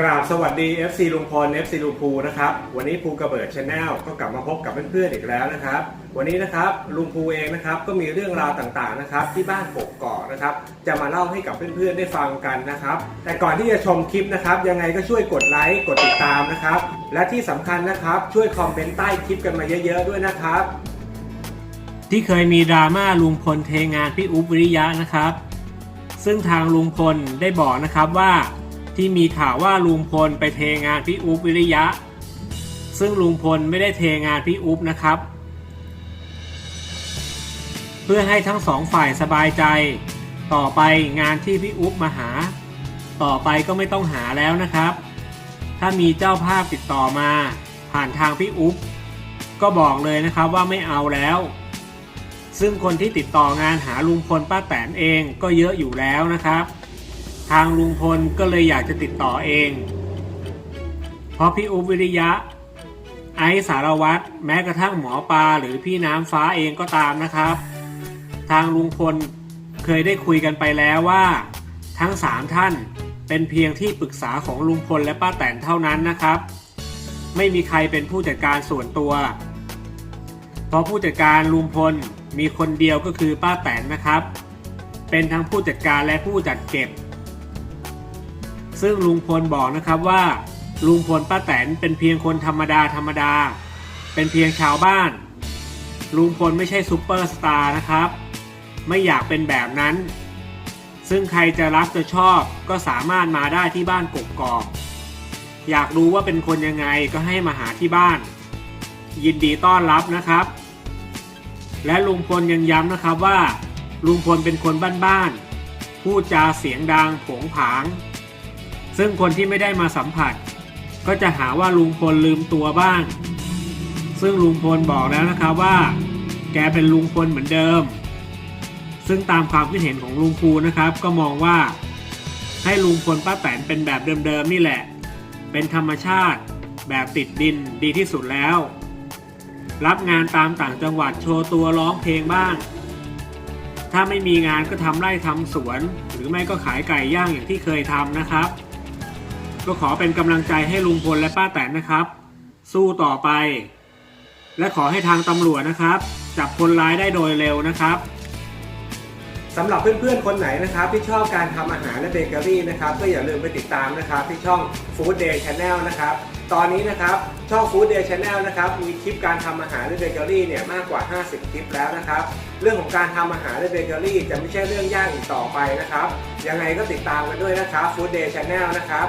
กราบสวัสดี FC ลุงพล FC ลุงภูนะครับ วันนี้ภูกระเบิดชาแนลก็กลับมาพบกับเพื่อนๆอีกแล้วนะครับ วันนี้นะครับลุงภูเองนะครับก็มีเรื่องราวต่างๆนะครับที่บ้านกกอกนะครับ จะมาเล่าให้กับเพื่อนๆได้ฟังกันนะครับ แต่ก่อนที่จะชมคลิปนะครับ ยังไงก็ช่วยกดไลค์กดติดตามนะครับ และที่สำคัญนะครับช่วยคอมเมนต์ใต้คลิปกันมาเยอะ ๆ ด้วยนะครับ ที่เคยมีดราม่าลุงพลเทงานพี่อุ๊บวิริยะนะครับ ซึ่งทางลุงพลได้บอกนะครับว่า ที่มีข่าวว่าลุงพลไปเทงานพี่อุ๊บวิริยะ ซึ่งลุงพลไม่ได้เทงานพี่อุ๊บนะครับ เพื่อให้ทั้งสองฝ่ายสบายใจ ต่อไปงานที่พี่อุ๊บมาหา ต่อไปก็ไม่ต้องหาแล้วนะครับ ถ้ามีเจ้าภาพติดต่อมา ผ่านทางพี่อุ๊บก็บอกเลยนะครับว่าไม่เอาแล้ว ซึ่งคนที่ติดต่องานหาลุงพลป้าแตนเองก็เยอะอยู่แล้วนะครับ ทางลุงพลก็เลยอยากจะติดต่อเอง เพราะพี่อุ๊บวิริยะ ไอสารวัตรแม้กระทั่งหมอปลาหรือพี่น้ำฟ้าเองก็ตามนะครับ ทางลุงพลเคยได้คุยกันไปแล้วว่า ทั้งสามท่านเป็นเพียงที่ปรึกษาของลุงพลและป้าแตนเท่านั้นนะครับ ไม่มีใครเป็นผู้จัดการส่วนตัว เพราะผู้จัดการลุงพลมีคนเดียวก็คือป้าแตนนะครับ เป็นทั้งผู้จัดการและผู้จัดเก็บ ซึ่งลุงพลบอกนะครับว่าลุงพลป้าแตนเป็นเพียงคนธรรมดาธรรมดา เป็นเพียงชาวบ้าน ลุงพลไม่ใช่ซูเปอร์สตาร์นะครับ ไม่อยากเป็นแบบนั้น ซึ่งใครจะรักจะชอบก็สามารถมาได้ที่บ้านกกกอกอยากรู้ว่าเป็นคนยังไงก็ให้มาหาที่บ้าน ยินดีต้อนรับนะครับ และลุงพลยังย้ำนะครับว่า ลุงพลเป็นคนบ้านๆพูดจาเสียงดังผงผาง ซึ่งคนที่ไม่ได้มาสัมผัส ก็จะหาว่าลุงพลลืมตัวบ้าง ซึ่งลุงพลบอกแล้วนะครับว่า แกเป็นลุงพลเหมือนเดิม ซึ่งตามความคิดเห็นของลุงภูนะครับ ก็มองว่า ให้ลุงพลป้าแตนเป็นแบบเดิมๆนี่แหละ เป็นธรรมชาติ แบบติดดินดีที่สุดแล้ว รับงานตามต่างจังหวัดโชว์ตัวร้องเพลงบ้าง ถ้าไม่มีงานก็ทำไร่ทำสวน หรือไม่ก็ขายไก่ย่างอย่างที่เคยทำนะครับ ก็ขอเป็นกำลังใจให้ลุงพลและป้าแตนนะครับ สู้ต่อไป และขอให้ทางตำรวจนะครับ จับคนร้ายได้โดยเร็วนะครับสำหรับเพื่อนๆ คนไหนนะครับ ที่ชอบการทำอาหารและเบเกอรี่นะครับก็อย่าลืมไปติดตามนะครับที่ช่อง Food Day Channel นะครับ ตอนนี้นะครับช่อง Food Day Channel นะครับมีคลิปการทำอาหารและเบเกอรี่เนี่ยมากกว่า 50 คลิปแล้วนะครับ เรื่องของการทำอาหารและเบเกอรี่จะไม่ใช่เรื่องยากอีกต่อไปนะครับ ยังไงก็ติดตามกันด้วยนะครับ Food Day Channel นะครับ